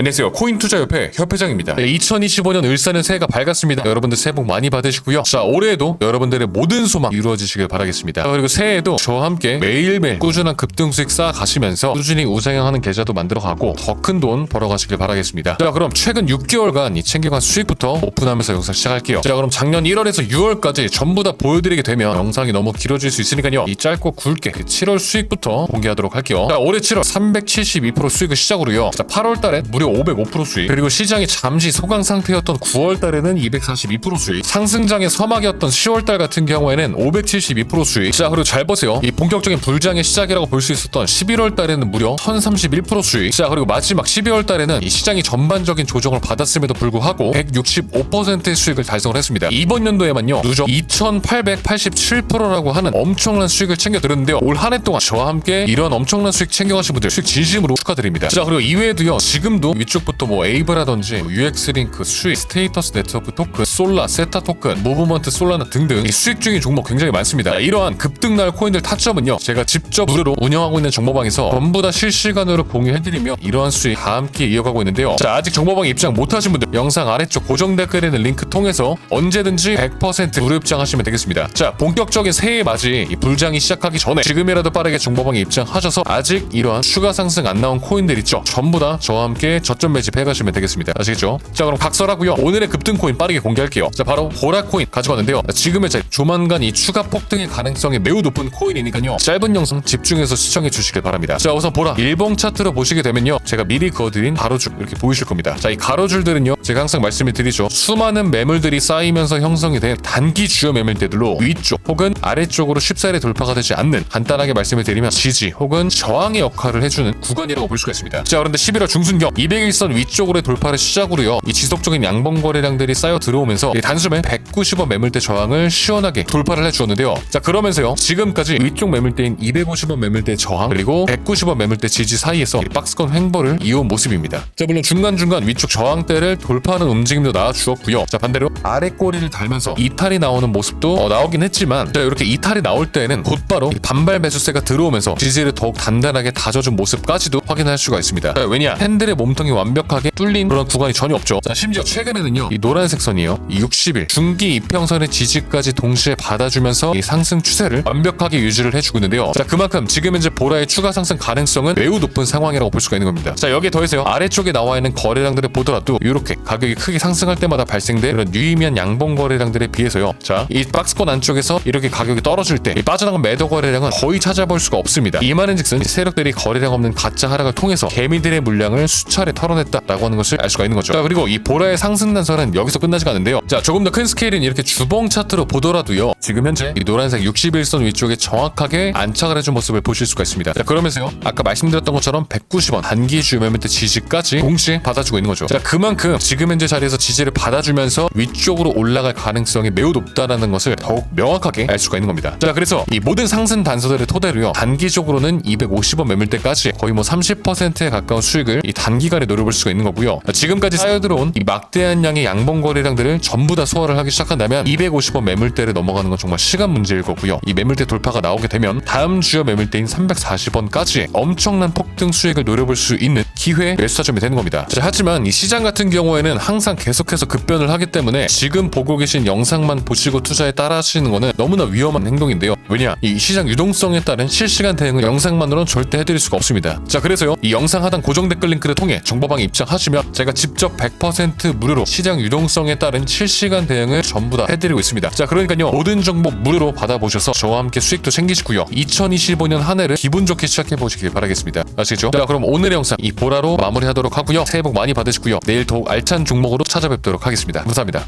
안녕하세요. 코인 투자 협회 협회장입니다. 네, 2025년 을사는 새해가 밝았습니다. 여러분들 새해 복 많이 받으시고요. 자, 올해에도 여러분들의 모든 소망 이루어지시길 바라겠습니다. 자, 그리고 새해에도 저와 함께 매일매일 꾸준한 급등 수익 쌓아 가시면서 꾸준히 우상향하는 계좌도 만들어 가고 더 큰 돈 벌어 가시길 바라겠습니다. 자, 그럼 최근 6개월간 이 챙겨간 수익부터 오픈하면서 영상 시작할게요. 자, 그럼 작년 1월에서 6월까지 전부 다 보여드리게 되면 영상이 너무 길어질 수 있으니까요. 이 짧고 굵게 그 7월 수익부터 공개하도록 할게요. 자, 올해 7월 372% 수익을 시작으로요. 자, 8월 달에 무려 505% 수익. 그리고 시장이 잠시 소강 상태였던 9월 달에는 242% 수익. 상승장의 서막이었던 10월 달 같은 경우에는 572% 수익. 자, 그리고 잘 보세요. 이 본격적인 불장의 시작이라고 볼 수 있었던 11월 달에는 무려 1031% 수익. 자, 그리고 마지막 12월 달에는 이 시장이 전반적인 조정을 받았음에도 불구하고 165%의 수익을 달성을 했습니다. 이번 연도에만요. 누적 2887%라고 하는 엄청난 수익을 챙겨 들었는데요. 올 한 해 동안 저와 함께 이런 엄청난 수익 챙겨가신 분들 수익 진심으로 축하드립니다. 자, 그리고 이외에도요. 지금도 위쪽부터 뭐 에이브라든지 UX링크, 수익, 스테이터스 네트워크 토큰, 솔라, 세타 토큰, 무브먼트 솔라나 등등 이 수익 중인 종목 굉장히 많습니다. 자, 이러한 급등날 코인들 타점은요. 제가 직접 무료로 운영하고 있는 정보방에서 전부 다 실시간으로 공유해드리며 이러한 수익 다 함께 이어가고 있는데요. 자, 아직 정보방에 입장 못하신 분들 영상 아래쪽 고정 댓글에 있는 링크 통해서 언제든지 100% 무료 입장하시면 되겠습니다. 자, 본격적인 새해 맞이 이 불장이 시작하기 전에 지금이라도 빠르게 정보방에 입장하셔서 아직 이러한 추가 상승 안 나온 코인들 있죠. 전부 다 저와 함께 저점 매집해 가시면 되겠습니다. 아시겠죠? 자, 그럼 각설하고요. 오늘의 급등 코인 빠르게 공개할게요. 자, 바로 보라 코인 가지고 왔는데요. 자, 지금의 자 조만간 이 추가 폭등의 가능성이 매우 높은 코인이니까요. 짧은 영상 집중해서 시청해 주시길 바랍니다. 자, 우선 보라 일봉 차트로 보시게 되면요. 제가 미리 그어드린 가로줄 이렇게 보이실 겁니다. 자, 이 가로줄들은요. 제가 항상 말씀을 드리죠. 수많은 매물들이 쌓이면서 형성이 된 단기 주요 매물대들로 위쪽 혹은 아래쪽으로 쉽사리 돌파가 되지 않는 간단하게 말씀을 드리면 지지 혹은 저항의 역할을 해주는 구간이라고 볼 수가 있습니다. 자, 그런데 11월 중순경 200일선 위쪽으로의 돌파를 시작으로요. 이 지속적인 양봉 거래량들이 쌓여 들어오면서 이 단숨에 190원 매물대 저항을 시원하게 돌파를 해주었는데요. 자, 그러면서요. 지금까지 위쪽 매물대인 250원 매물대 저항 그리고 190원 매물대 지지 사이에서 이 박스권 횡보를 이어온 모습입니다. 자, 물론 중간중간 위쪽 저항대를 돌 파하는 움직임도 나와주었고요. 자, 반대로 아래 꼬리를 달면서 이탈이 나오는 모습도 어, 나오긴 했지만 자, 이렇게 이탈이 나올 때에는 곧바로 이 반발 매수세가 들어오면서 지지를 더욱 단단하게 다져준 모습까지도 확인할 수가 있습니다. 자, 왜냐? 팬들의 몸통이 완벽하게 뚫린 그런 구간이 전혀 없죠. 자, 심지어 최근에는요. 이 노란색 선이요. 이 60일 중기 이평선의 지지까지 동시에 받아주면서 이 상승 추세를 완벽하게 유지를 해주고 있는데요. 자, 그만큼 지금 현재 보라의 추가 상승 가능성은 매우 높은 상황이라고 볼 수가 있는 겁니다. 자, 여기에 더해서요. 아래쪽에 나와 있는 거래량들을 보더라도 이렇게 가격이 크게 상승할 때마다 발생된 그런 유의미한 양봉 거래량들에 비해서요. 자, 이 박스권 안쪽에서 이렇게 가격이 떨어질 때이 빠져나간 매도 거래량은 거의 찾아볼 수가 없습니다. 이 말은즉슨 세력들이 거래량 없는 가짜 하락을 통해서 개미들의 물량을 수차례 털어냈다라고 하는 것을 알 수가 있는 거죠. 자, 그리고 이 보라의 상승 단설은 여기서 끝나지가 않는데요. 자, 조금 더 큰 스케일은 이렇게 주봉 차트로 보더라도요. 지금 현재 이 노란색 61선 위쪽에 정확하게 안착을 해준 모습을 보실 수가 있습니다. 자, 그러면서요. 아까 말씀드렸던 것처럼 190원 단기 주요 매매대 지지까지 동시에 받아주고 있는 거죠. 자, 그만큼 지금 현재 자리에서 지지를 받아주면서 위쪽으로 올라갈 가능성이 매우 높다라는 것을 더욱 명확하게 알 수가 있는 겁니다. 자, 그래서 이 모든 상승 단서들을 토대로요. 단기적으로는 250원 매물대까지 거의 뭐 30%에 가까운 수익을 이 단기간에 노려볼 수가 있는 거고요. 자, 지금까지 쌓여 들어온 이 막대한 양의 양봉 거래량들을 전부 다 소화를 하기 시작한다면 250원 매물대를 넘어가는 건 정말 시간 문제일 거고요. 이 매물대 돌파가 나오게 되면 다음 주요 매물대인 340원까지 엄청난 폭등 수익을 노려볼 수 있는 기회 매수타점이 되는 겁니다. 자, 하지만 이 시장 같은 경우에는 항상 계속해서 급변을 하기 때문에 지금 보고 계신 영상만 보시고 투자에 따라 하시는 거는 너무나 위험한 행동인데요. 왜냐? 이 시장 유동성에 따른 실시간 대응을 영상만으로는 절대 해드릴 수가 없습니다. 자, 그래서요. 이 영상 하단 고정 댓글 링크를 통해 정보방에 입장하시면 제가 직접 100% 무료로 시장 유동성에 따른 실시간 대응을 전부 다 해드리고 있습니다. 자, 그러니까요. 모든 정보 무료로 받아보셔서 저와 함께 수익도 챙기시고요. 2025년 한 해를 기분 좋게 시작해 보시길 바라겠습니다. 아시겠죠? 자, 그럼 오늘의 영상 이 보라로 마무리하도록 하고요. 새해 복 많이 받으시고요. 내일 더욱 알찬 종목으로 찾아뵙도록 하겠습니다. 감사합니다.